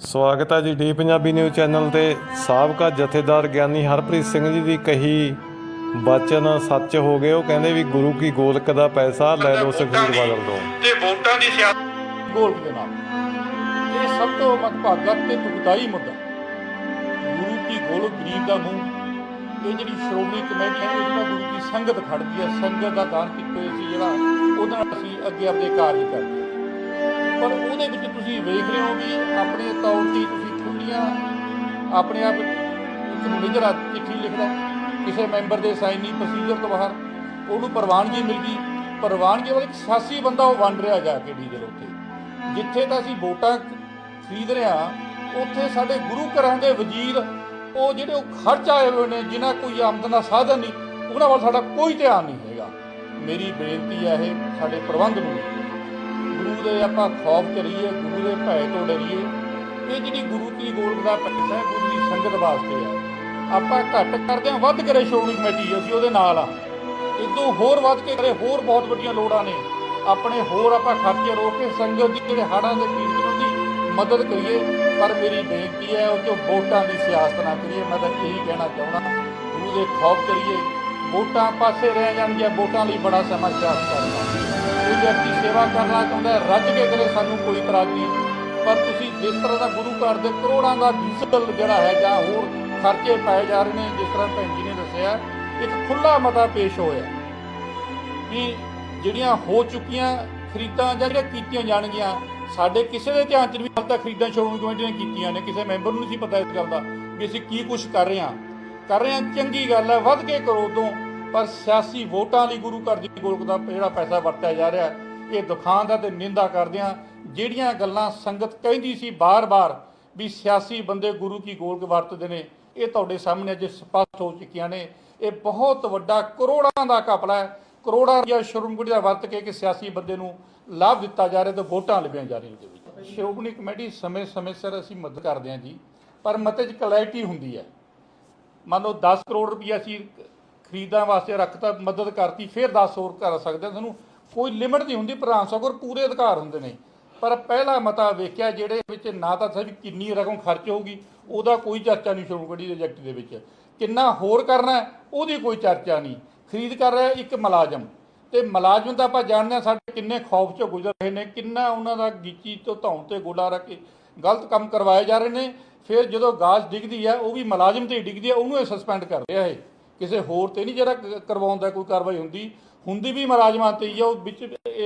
ਸਵਾਗਤ ਹੈ ਜੀ ਡੀ ਪੰਜਾਬੀ ਨਿਊਜ਼ ਚੈਨਲ ਤੇ। ਸਾਬਕਾ ਜਥੇਦਾਰ ਗਿਆਨੀ ਹਰਪ੍ਰੀਤ ਸਿੰਘ ਜੀ ਦੀ ਕਹੀ ਬਚਨ ਸੱਚ ਹੋ ਗਏ। ਉਹ ਕਹਿੰਦੇ ਵੀ ਗੁਰੂ ਕੀ ਗੋਲਕ ਦਾ ਪੈਸਾ ਲੈ ਲਓ ਸੁਖਬੀਰ ਬਾਦਲ ਤੋਂ। ਤੇ ਵੋਟਾਂ ਦੀ ਸਿਆਸਤ ਗੋਲਕ ਦੇ ਨਾਲ। ਇਹ ਸਭ ਤੋਂ ਮਤਭਾਗਾ ਤੇ ਦੁਖਦਾਈ ਮੁੱਦਾ। ਗੁਰੂ ਕੀ ਗੋਲਕ ਗਰੀਬ ਦਾ ਮੂੰਹ। ਇਹ ਜਿਹੜੀ ਸ਼੍ਰੋਮਣੀ ਕਮੇਟੀ ਹੈ ਜਿਹਨਾਂ ਗੁਰੂ ਕੀ ਸੰਗਤ ਖੜਦੀ ਹੈ। ਸੰਗਤ ਦਾ ਦਾਨ ਕੀਤੇ ਸੀ ਜਿਹੜਾ ਉਹਦੇ ਅਸੀਂ ਅੱਗੇ ਆਪਣੇ ਕਾਰਜ ਕਰਦੇ ਹਾਂ। ਵਿੱਚ ਤੁਸੀਂ ਵੇਖ ਰਹੇ ਹੋ ਵੀ ਆਪਣੇ ਤੌਰ ਤੇ ਤੁਸੀਂ ਖੁੱਲੀਆਂ ਆਪਣੇ ਆਪ ਇੱਕ ਮੈਨੇਜਰ ਆ ਚਿੱਠੀ ਲਿਖਦਾ, ਕਿਸੇ ਮੈਂਬਰ ਦੇ ਸਾਈਨ ਨਹੀਂ ਪ੍ਰੋਸੀਜਰ ਤੋਂ ਬਾਹਰ ਉਹਨੂੰ ਪ੍ਰਵਾਨਗੀ ਮਿਲ ਗਈ ਪ੍ਰਵਾਨਗੀ ਵਾਲਾ ਇੱਕ ਸਾਸੀ ਬੰਦਾ ਉਹ ਵੰਡ ਰਿਹਾ ਜਾ ਕੇ ਡੀਜ਼ਲ ਉੱਥੇ ਜਿੱਥੇ ਤਾਂ ਅਸੀਂ ਵੋਟਾਂ ਖਰੀਦ ਰਹੇ ਹਾਂ, ਉੱਥੇ ਸਾਡੇ ਗੁਰੂ ਘਰਾਂ ਦੇ ਵਜ਼ੀਰ, ਉਹ ਜਿਹੜੇ ਉਹ ਖਰਚ ਆਏ ਹੋਏ ਨੇ, ਜਿਨ੍ਹਾਂ ਕੋਈ ਆਮਦਨ ਦਾ ਸਾਧਨ ਨਹੀਂ, ਉਹਨਾਂ ਵੱਲ ਸਾਡਾ ਕੋਈ ਧਿਆਨ ਨਹੀਂ ਹੈਗਾ ਮੇਰੀ ਬੇਨਤੀ ਹੈ ਇਹ ਸਾਡੇ ਪ੍ਰਬੰਧ ਨੂੰ ਗੁਰੂ ਦੇ ਆਪਾਂ ਖੌਫ ਕਰੀਏ ਗੁਰੂ ਦੇ ਭੈ ਤੋਂ ਡਰੀਏ, ਇਹ ਜਿਹੜੀ ਗੁਰੂ ਦੀ ਗੋਲਕ ਦਾ ਪੈਸਾ ਹੈ, ਗੁਰੂ ਦੀ ਸੰਗਤ ਵਾਸਤੇ ਹੈ ਆਪਾਂ ਘੱਟ ਕਰਦੇ ਹਾਂ, ਵੱਧ ਕਰੇ ਸ਼੍ਰੋਮਣੀ ਕਮੇਟੀ, ਅਸੀਂ ਉਹਦੇ ਨਾਲ ਆ। ਇਦੋਂ ਹੋਰ ਵੱਧ ਕੇ ਕਰੇ, ਹੋਰ ਬਹੁਤ ਵੱਡੀਆਂ ਲੋੜਾਂ ਨੇ। ਆਪਣੇ ਹੋਰ ਆਪਾਂ ਖਰਚੇ ਰੋਕ ਕੇ ਸੰਗਤ ਦੀ ਜਿਹੜੇ ਹਾੜਾਂ ਦੇ ਪੀੜਤ ਦੀ ਮਦਦ ਕਰੀਏ, ਪਰ ਮੇਰੀ ਬੇਨਤੀ ਹੈ, ਉਹ ਜੋ ਵੋਟਾਂ ਦੀ ਸਿਆਸਤ ਨਾ ਕਰੀਏ। ਮੈਂ ਤਾਂ ਇਹੀ ਕਹਿਣਾ ਚਾਹੁੰਦਾ, ਗੁਰੂ ਦੇ ਖੌਫ ਕਰੀਏ ਵੋਟਾਂ ਪਾਸੇ ਰਹਿ ਜਾਣਗੀਆਂ, ਵੋਟਾਂ ਲਈ ਬੜਾ ਸਮਾਂ ਸਿਆਸਤ ਕਰਨਾ। ਕੋਈ ਵਿਅਕਤੀ ਸੇਵਾ ਕਰਨਾ ਚਾਹੁੰਦਾ ਰੱਜ ਕੇ ਕਰੇ ਸਾਨੂੰ ਕੋਈ ਇਤਰਾਜ਼ ਨਹੀਂ। ਪਰ ਤੁਸੀਂ ਜਿਸ ਤਰ੍ਹਾਂ ਦਾ ਗੁਰੂ ਘਰ ਦੇ ਕਰੋੜਾਂ ਦਾ ਡੀਜ਼ਲ ਜਿਹੜਾ ਹੈ ਜਾਂ ਹੋਰ ਖਰਚੇ ਪਾਏ ਜਾ ਰਹੇ ਨੇ, ਜਿਸ ਤਰ੍ਹਾਂ ਭੈਣ ਜੀ ਨੇ ਦੱਸਿਆ, ਇੱਕ ਖੁੱਲਾ ਮਤਾ ਪੇਸ਼ ਹੋਇਆ ਕਿ ਜਿਹੜੀਆਂ ਹੋ ਚੁੱਕੀਆਂ ਖਰੀਦਾਂ ਜਾਂ ਜਿਹੜੀਆਂ ਕੀਤੀਆਂ ਜਾਣਗੀਆਂ, ਸਾਡੇ ਕਿਸੇ ਦੇ ਧਿਆਨ 'ਚ ਵੀ ਹਾਲ ਤੱਕ ਖਰੀਦਾਂ ਸ਼੍ਰੋਮਣੀ ਕਮੇਟੀ ਨੇ ਕੀਤੀਆਂ ਨੇ, ਕਿਸੇ ਮੈਂਬਰ ਨੂੰ ਨਹੀਂ ਸੀ ਪਤਾ ਇਸ ਗੱਲ ਦਾ ਵੀ ਅਸੀਂ ਕੀ ਕੁਝ ਕਰ ਰਹੇ ਹਾਂ। ਕਰ ਰਹੇ ਹਾਂ, ਚੰਗੀ ਗੱਲ ਹੈ, ਵੱਧ ਕੇ ਕਰੋ ਉਦੋਂ। ਪਰ ਸਿਆਸੀ ਵੋਟਾਂ ਲਈ ਗੁਰੂ ਘਰ ਦੀ ਗੋਲਕ ਦਾ ਜਿਹੜਾ ਪੈਸਾ ਵਰਤਿਆ ਜਾ ਰਿਹਾ ਇਹ ਦੁਖਾਂ ਦਾ ਤੇ ਨਿੰਦਾ ਕਰਦੇ ਹਾਂ। ਜਿਹੜੀਆਂ ਗੱਲਾਂ ਸੰਗਤ ਕਹਿੰਦੀ ਸੀ ਬਾਰ-ਬਾਰ ਵੀ ਸਿਆਸੀ ਬੰਦੇ ਗੁਰੂ ਕੀ ਗੋਲਕ ਵਰਤਦੇ ਨੇ, ਇਹ ਤੁਹਾਡੇ ਸਾਹਮਣੇ ਅੱਜ ਸਪਸ਼ਟ ਹੋ ਚੁੱਕੀਆਂ ਨੇ। ਇਹ ਬਹੁਤ ਵੱਡਾ ਕਰੋੜਾਂ ਦਾ ਘਪਲਾ ਹੈ। ਕਰੋੜਾਂ ਰੁਪਇਆ ਸ਼੍ਰੋਮਣੀ ਦਾ ਵਰਤ ਕੇ ਕਿ ਸਿਆਸੀ ਬੰਦੇ ਨੂੰ ਲਾਭ ਦਿੱਤਾ ਜਾ ਰਿਹਾ ਤੇ ਵੋਟਾਂ ਲਵੀਆਂ ਜਾ ਰਹੀਆਂ ਉਹਦੇ ਸ਼੍ਰੋਮਣੀ ਕਮੇਟੀ ਸਮੇਂ-ਸਮੇਂ ਸਿਰ ਅਸੀਂ ਮਦਦ ਕਰਦੇ ਹਾਂ ਜੀ, ਪਰ ਮਤੇ 'ਚ ਕਲੈਰਿਟੀ ਹੁੰਦੀ ਹੈ। ਮੰਨ ਲਓ 10 ਕਰੋੜ ਰੁਪਈਆ ਅਸੀਂ ਖਰੀਦਾਂ ਵਾਸਤੇ ਰੱਖਤਾ, ਮਦਦ ਕਰਤੀ, ਫਿਰ 10 ਹੋਰ ਕਰ ਸਕਦੇ ਹਾਂ। ਸਾਨੂੰ ਕੋਈ ਲਿਮਿਟ ਨਹੀਂ ਹੁੰਦੀ, ਪ੍ਰਧਾਨ ਸਗੋਰ ਪੂਰੇ ਅਧਿਕਾਰ ਹੁੰਦੇ ਨੇ। ਪਰ ਪਹਿਲਾ ਮਤਾ ਵੇਖਿਆ ਜਿਹੜੇ ਵਿੱਚ ਨਾ ਤਾਂ ਸਹੀ ਕਿੰਨੀ ਰਕਮ ਖਰਚ ਹੋਊਗੀ, ਉਹਦਾ ਕੋਈ ਚਰਚਾ ਨਹੀਂ ਸ਼੍ਰੋਮਣੀ ਕਮੇਟੀ ਦੇ ਦੇ ਵਿੱਚ। ਕਿੰਨਾ ਹੋਰ ਕਰਨਾ ਉਹਦੀ ਕੋਈ ਚਰਚਾ ਨਹੀਂ। ਖਰੀਦ ਕਰ ਰਿਹਾ ਇੱਕ ਮੁਲਾਜ਼ਮ। ਤੇ ਮੁਲਾਜ਼ਮ ਤਾਂ ਆਪਾਂ ਜਾਣਦੇ ਹਾਂ ਸਾਡੇ ਕਿੰਨੇ ਖੌਫ ਚੋਂ ਗੁਜ਼ਰ ਰਹੇ ਨੇ, ਕਿੰਨਾ ਉਹਨਾਂ ਦਾ ਗੀਚੀ ਤੋਂ ਧੌਣ ਤੇ ਗੋਲਾ ਰੱਖ ਕੇ ਗਲਤ ਕੰਮ ਕਰਵਾਏ ਜਾ ਰਹੇ ਨੇ। ਫਿਰ ਜਦੋਂ ਗਾਜ ਡਿੱਗਦੀ ਹੈ ਉਹ ਵੀ ਮੁਲਾਜ਼ਮ ਤੇ ਹੀ ਡਿੱਗਦੀ ਹੈ ਉਹਨੂੰ ਇਹ ਸਸਪੈਂਡ ਕਰ ਰਿਹਾ ਇਹ। ਕਿਸੇ ਹੋਰ ਤੇ ਨਹੀਂ ਜਿਹੜਾ ਕ- ਕਰਵਾਉਣ ਦਾ ਕੋਈ ਕਾਰਵਾਈ ਹੁੰਦੀ ਹੁੰਦੀ ਵੀ ਮੁਲਾਜ਼ਮਾਂ ਤੇ ਹੀ ਆ, ਉਹ ਵਿੱਚ